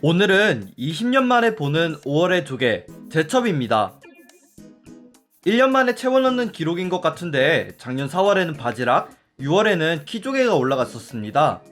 오늘은 20년 만에 보는 5월의 조개 제첩입니다. 1년 만에 채워 넣는 기록인 것 같은데 작년 4월에는 바지락, 6월에는 키 조개가 올라갔었습니다.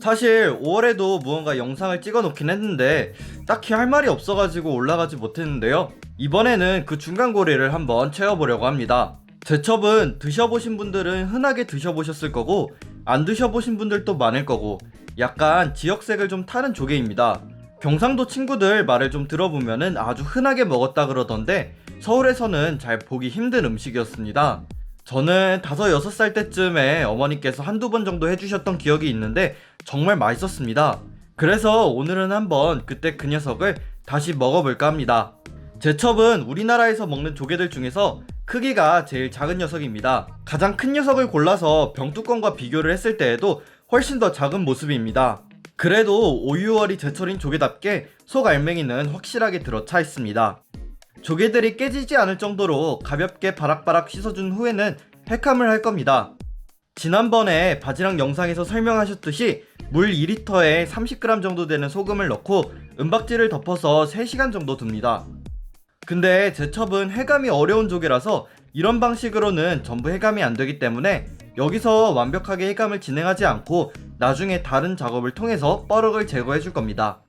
사실 5월에도 무언가 영상을 찍어 놓긴 했는데 딱히 할 말이 없어가지고 올라가지 못했는데요. 이번에는 그 중간 고리를 한번 채워보려고 합니다. 제첩은 드셔보신 분들은 흔하게 드셔보셨을 거고 안 드셔보신 분들도 많을 거고 약간 지역색을 좀 타는 조개입니다. 경상도 친구들 말을 좀 들어보면은 아주 흔하게 먹었다 그러던데 서울에서는 잘 보기 힘든 음식이었습니다. 저는 다섯 여섯 살 때쯤에 어머니께서 한두 번 정도 해주셨던 기억이 있는데 정말 맛있었습니다. 그래서 오늘은 한번 그때 그 녀석을 다시 먹어볼까 합니다. 제 첩은 우리나라에서 먹는 조개들 중에서 크기가 제일 작은 녀석입니다. 가장 큰 녀석을 골라서 병뚜껑과 비교를 했을 때에도 훨씬 더 작은 모습입니다. 그래도 5, 6월이 제철인 조개답게 속 알맹이는 확실하게 들어차 있습니다. 조개들이 깨지지 않을 정도로 가볍게 바락바락 씻어준 후에는 핵함을 할 겁니다. 지난번에 바지락 영상에서 설명하셨듯이 물 2리터에 30g 정도 되는 소금을 넣고 은박지를 덮어서 3시간 정도 둡니다. 근데 제첩은 해감이 어려운 조개라서 이런 방식으로는 전부 해감이 안 되기 때문에 여기서 완벽하게 해감을 진행하지 않고 나중에 다른 작업을 통해서 뻐럭을 제거해 줄 겁니다.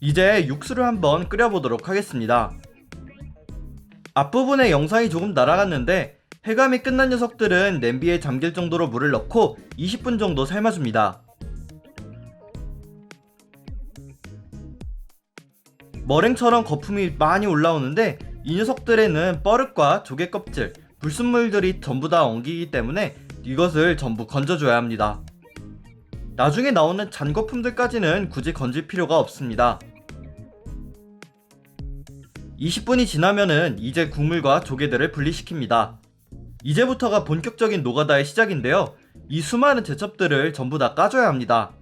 이제 육수를 한번 끓여보도록 하겠습니다. 앞부분에 영상이 조금 날아갔는데 해감이 끝난 녀석들은 냄비에 잠길 정도로 물을 넣고 20분 정도 삶아줍니다. 머랭처럼 거품이 많이 올라오는데 이 녀석들에는 뻐릇과 조개 껍질, 불순물들이 전부 다 엉기기 때문에 이것을 전부 건져줘야 합니다. 나중에 나오는 잔거품들까지는 굳이 건질 필요가 없습니다. 20분이 지나면은 이제 국물과 조개들을 분리시킵니다. 이제부터가 본격적인 노가다의 시작인데요. 이 수많은 제첩들을 전부 다 까줘야 합니다.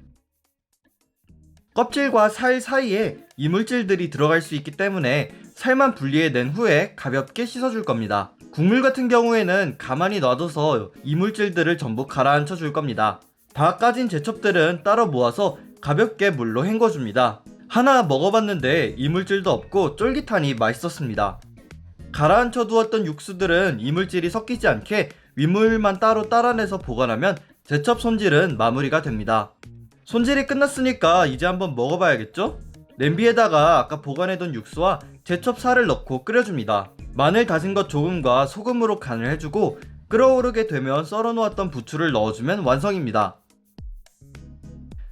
껍질과 살 사이에 이물질들이 들어갈 수 있기 때문에 살만 분리해낸 후에 가볍게 씻어줄 겁니다. 국물 같은 경우에는 가만히 놔둬서 이물질들을 전부 가라앉혀 줄 겁니다. 다 까진 제첩들은 따로 모아서 가볍게 물로 헹궈줍니다. 하나 먹어봤는데 이물질도 없고 쫄깃하니 맛있었습니다. 가라앉혀 두었던 육수들은 이물질이 섞이지 않게 윗물만 따로 따라내서 보관하면 제첩 손질은 마무리가 됩니다. 손질이 끝났으니까 이제 한번 먹어봐야겠죠? 냄비에다가 아까 보관해둔 육수와 제첩 살을 넣고 끓여줍니다. 마늘 다진 것 조금과 소금으로 간을 해주고 끓어오르게 되면 썰어놓았던 부추를 넣어주면 완성입니다.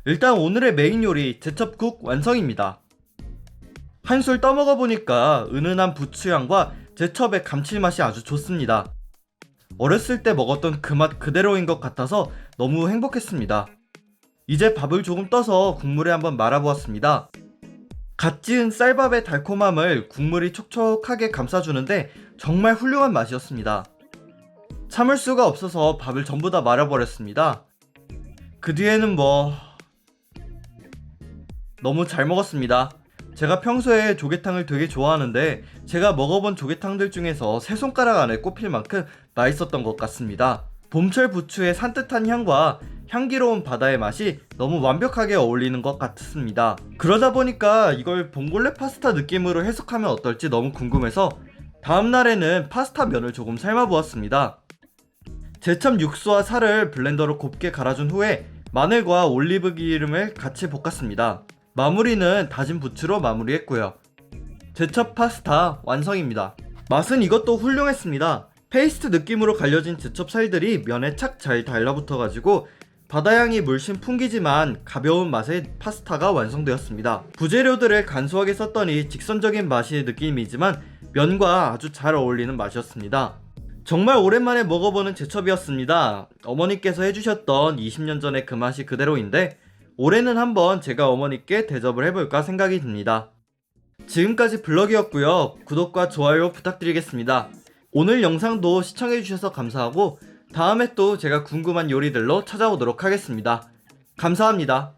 일단 오늘의 메인 요리 제첩국 완성입니다. 한술 떠먹어 보니까 은은한 부추향과 제첩의 감칠맛이 아주 좋습니다. 어렸을 때 먹었던 그 맛 그대로인 것 같아서 너무 행복했습니다. 이제 밥을 조금 떠서 국물에 한번 말아보았습니다. 갓 지은 쌀밥의 달콤함을 국물이 촉촉하게 감싸주는데 정말 훌륭한 맛이었습니다. 참을 수가 없어서 밥을 전부 다 말아버렸습니다. 그 뒤에는 뭐 너무 잘 먹었습니다. 제가 평소에 조개탕을 되게 좋아하는데 제가 먹어본 조개탕들 중에서 세 손가락 안에 꼽힐 만큼 맛있었던 것 같습니다. 봄철 부추의 산뜻한 향과 향기로운 바다의 맛이 너무 완벽하게 어울리는 것 같습니다. 그러다 보니까 이걸 봉골레 파스타 느낌으로 해석하면 어떨지 너무 궁금해서 다음날에는 파스타 면을 조금 삶아보았습니다. 제첩 육수와 살을 블렌더로 곱게 갈아준 후에 마늘과 올리브 기름을 같이 볶았습니다. 마무리는 다진 부추로 마무리했고요. 제첩 파스타 완성입니다. 맛은 이것도 훌륭했습니다. 페이스트 느낌으로 갈려진 제첩 살들이 면에 착 잘 달라붙어가지고 바다향이 물씬 풍기지만 가벼운 맛의 파스타가 완성되었습니다. 부재료들을 간소하게 썼더니 직선적인 맛이 느낌이지만 면과 아주 잘 어울리는 맛이었습니다. 정말 오랜만에 먹어보는 제첩이었습니다. 어머니께서 해주셨던 20년 전의 그 맛이 그대로인데 올해는 한번 제가 어머니께 대접을 해볼까 생각이 듭니다. 지금까지 블럭이었고요. 구독과 좋아요 부탁드리겠습니다. 오늘 영상도 시청해주셔서 감사하고 다음에 또 제가 궁금한 요리들로 찾아오도록 하겠습니다. 감사합니다.